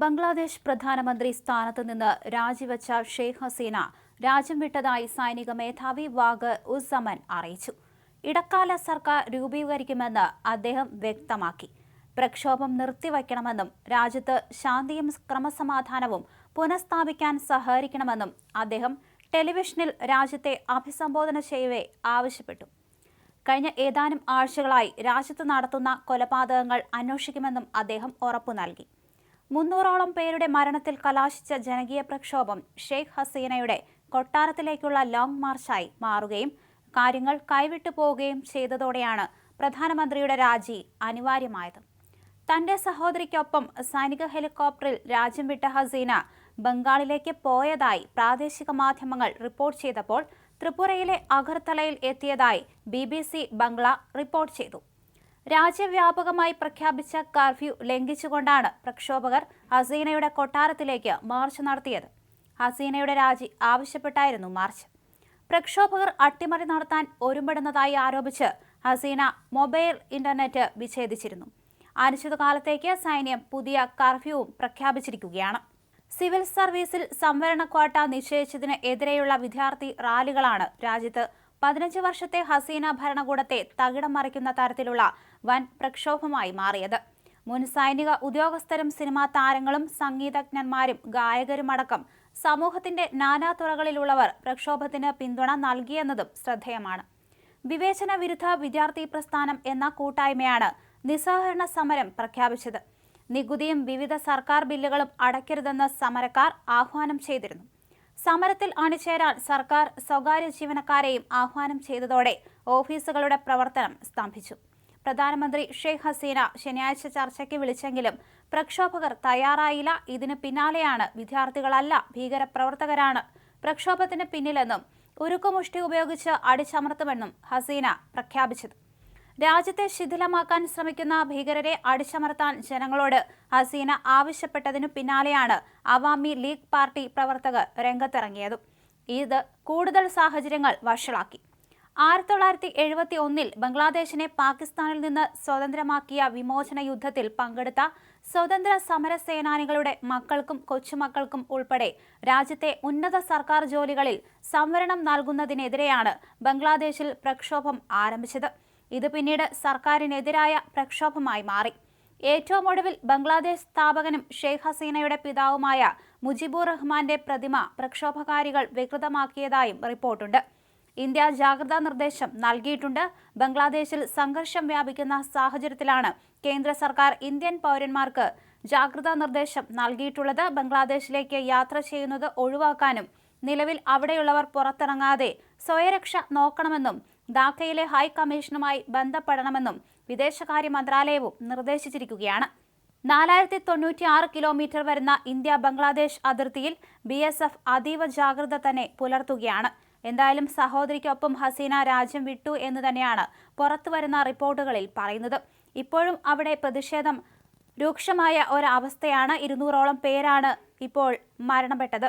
ബംഗ്ലാദേശ് പ്രധാനമന്ത്രി സ്ഥാനത്ത് നിന്ന് രാജിവെച്ച ഷെയ്ഖ് ഹസീന രാജ്യം വിട്ടതായി സൈനിക മേധാവി വാഗ് ഉസമൻ അറിയിച്ചു. ഇടക്കാല സർക്കാർ രൂപീകരിക്കുമെന്ന് അദ്ദേഹം വ്യക്തമാക്കി. പ്രക്ഷോഭം നിർത്തിവയ്ക്കണമെന്നും രാജ്യത്ത് ശാന്തിയും ക്രമസമാധാനവും പുനഃസ്ഥാപിക്കാൻ സഹകരിക്കണമെന്നും അദ്ദേഹം ടെലിവിഷനിൽ രാജ്യത്തെ അഭിസംബോധന ചെയ്യവേ ആവശ്യപ്പെട്ടു. കഴിഞ്ഞ ഏതാനും ആഴ്ചകളായി രാജ്യത്ത് നടത്തുന്ന കൊലപാതകങ്ങൾ അന്വേഷിക്കുമെന്നും അദ്ദേഹം ഉറപ്പു നൽകി. മുന്നൂറോളം പേരുടെ മരണത്തിൽ കലാശിച്ച ജനകീയ പ്രക്ഷോഭം ഷെയ്ഖ് ഹസീനയുടെ കൊട്ടാരത്തിലേക്കുള്ള ലോങ് മാർച്ചായി മാറുകയും കാര്യങ്ങൾ കൈവിട്ടു പോവുകയും ചെയ്തതോടെയാണ് പ്രധാനമന്ത്രിയുടെ രാജി അനിവാര്യമായത്. തന്റെ സഹോദരിക്കൊപ്പം സൈനിക ഹെലികോപ്റ്ററിൽ രാജ്യം വിട്ട ഹസീന ബംഗാളിലേക്ക് പോയതായി പ്രാദേശിക മാധ്യമങ്ങൾ റിപ്പോർട്ട് ചെയ്തപ്പോൾ ത്രിപുരയിലെ അഗർത്തലയിൽ എത്തിയതായി ബി ബംഗ്ല റിപ്പോർട്ട് ചെയ്തു. രാജ്യവ്യാപകമായി പ്രഖ്യാപിച്ച കർഫ്യൂ ലംഘിച്ചുകൊണ്ടാണ് പ്രക്ഷോഭകർ ഹസീനയുടെ കൊട്ടാരത്തിലേക്ക് മാർച്ച് നടത്തിയത്. ഹസീനയുടെ രാജി ആവശ്യപ്പെട്ടായിരുന്നു മാർച്ച്. പ്രക്ഷോഭകർ അട്ടിമറി നടത്താൻ ഒരുമ്പെടുന്നതായി ആരോപിച്ച് ഹസീന മൊബൈൽ ഇന്റർനെറ്റ് വിച്ഛേദിച്ചിരുന്നു. അനിശ്ചിതകാലത്തേക്ക് സൈന്യം പുതിയ കർഫ്യൂവും പ്രഖ്യാപിച്ചിരിക്കുകയാണ്. സിവിൽ സർവീസിൽ സംവരണ ക്വാട്ട നിശ്ചയിച്ചതിന് എതിരെയുള്ള വിദ്യാർത്ഥി റാലികളാണ് രാജ്യത്ത് പതിനഞ്ച് വർഷത്തെ ഹസീന ഭരണകൂടത്തെ തകിടം മറിക്കുന്ന തരത്തിലുള്ള വൻ പ്രക്ഷോഭമായി മാറിയത്. മുൻ സൈനിക ഉദ്യോഗസ്ഥരും സിനിമാ താരങ്ങളും സംഗീതജ്ഞന്മാരും ഗായകരുമടക്കം സമൂഹത്തിന്റെ നാനാതുറകളിലുള്ളവർ പ്രക്ഷോഭത്തിന് പിന്തുണ നൽകിയെന്നതും ശ്രദ്ധേയമാണ്. വിവേചന വിരുദ്ധ വിദ്യാർത്ഥി പ്രസ്ഥാനം എന്ന കൂട്ടായ്മയാണ് നിസ്സഹകരണ സമരം പ്രഖ്യാപിച്ചത്. നികുതിയും വിവിധ സർക്കാർ ബില്ലുകളും അടയ്ക്കരുതെന്ന് സമരക്കാർ ആഹ്വാനം ചെയ്തിരുന്നു. സമരത്തിൽ അണിചേരാൻ സർക്കാർ സ്വകാര്യ ജീവനക്കാരെയും ആഹ്വാനം ചെയ്തതോടെ ഓഫീസുകളുടെ പ്രവർത്തനം സ്തംഭിച്ചു. പ്രധാനമന്ത്രി ഷെയ്ഖ് ഹസീന ശനിയാഴ്ച ചർച്ചയ്ക്ക് വിളിച്ചെങ്കിലും പ്രക്ഷോഭകർ തയ്യാറായില്ല. ഇതിന് പിന്നാലെയാണ് വിദ്യാർത്ഥികളല്ല ഭീകരപ്രവർത്തകരാണ് പ്രക്ഷോഭത്തിന് പിന്നിലെന്നും ഉരുക്കുമുഷ്ടി ഉപയോഗിച്ച് അടിച്ചമർത്തുമെന്നും ഹസീന പ്രഖ്യാപിച്ചത്. രാജ്യത്തെ ശിഥിലമാക്കാൻ ശ്രമിക്കുന്ന ഭീകരരെ അടിച്ചമർത്താൻ ജനങ്ങളോട് ഹസീന ആവശ്യപ്പെട്ടതിനു പിന്നാലെയാണ് അവാമി ലീഗ് പാർട്ടി പ്രവർത്തകർ രംഗത്തിറങ്ങിയത്. ഇത് കൂടുതൽ സാഹചര്യങ്ങൾ വഷളാക്കി. ആയിരത്തി തൊള്ളായിരത്തി എഴുപത്തി ഒന്നിൽ ബംഗ്ലാദേശിനെ പാകിസ്ഥാനിൽ നിന്ന് സ്വതന്ത്രമാക്കിയ വിമോചന യുദ്ധത്തിൽ പങ്കെടുത്ത സ്വതന്ത്ര സമര സേനാനികളുടെ മക്കൾക്കും കൊച്ചുമക്കൾക്കും ഉൾപ്പെടെ രാജ്യത്തെ ഉന്നത സർക്കാർ ജോലികളിൽ സംവരണം നൽകുന്നതിനെതിരെയാണ് ബംഗ്ലാദേശിൽ പ്രക്ഷോഭം ആരംഭിച്ചത്. ഇത് പിന്നീട് സർക്കാരിനെതിരായ പ്രക്ഷോഭമായി മാറി. ഏറ്റവും ഒടുവിൽ ബംഗ്ലാദേശ് സ്ഥാപകനും ഷെയ്ഖ് ഹസീനയുടെ പിതാവുമായ മുജിബുർ റഹ്മാന്റെ പ്രതിമ പ്രക്ഷോഭകാരികൾ വികൃതമാക്കിയതായും റിപ്പോർട്ടുണ്ട്. ഇന്ത്യ ജാഗ്രതാ നിർദ്ദേശം നൽകിയിട്ടുണ്ട്. ബംഗ്ലാദേശിൽ സംഘർഷം വ്യാപിക്കുന്ന സാഹചര്യത്തിലാണ് കേന്ദ്ര സർക്കാർ ഇന്ത്യൻ പൗരന്മാർക്ക് ജാഗ്രതാ നിർദ്ദേശം നൽകിയിട്ടുള്ളത്. ബംഗ്ലാദേശിലേക്ക് യാത്ര ചെയ്യുന്നത് ഒഴിവാക്കാനും നിലവിൽ അവിടെയുള്ളവർ പുറത്തിറങ്ങാതെ സ്വയരക്ഷ നോക്കണമെന്നും ധാക്കയിലെ ഹൈ കമ്മീഷനുമായി ബന്ധപ്പെടണമെന്നും വിദേശകാര്യ മന്ത്രാലയവും നിർദ്ദേശിച്ചിരിക്കുകയാണ്. നാലായിരത്തി തൊണ്ണൂറ്റി ആറ് കിലോമീറ്റർ വരുന്ന ഇന്ത്യ ബംഗ്ലാദേശ് അതിർത്തിയിൽ ബി എസ് എഫ് അതീവ ജാഗ്രത തന്നെ പുലർത്തുകയാണ്. എന്തായാലും സഹോദരിക്കൊപ്പം ഹസീന രാജ്യം വിട്ടു എന്ന് തന്നെയാണ് പുറത്തുവരുന്ന റിപ്പോർട്ടുകളിൽ പറയുന്നത്. ഇപ്പോഴും അവിടെ പ്രതിഷേധം രൂക്ഷമായ ഒരവസ്ഥയാണ്. ഇരുന്നൂറോളം പേരാണ് ഇപ്പോൾ മരണപ്പെട്ടത്.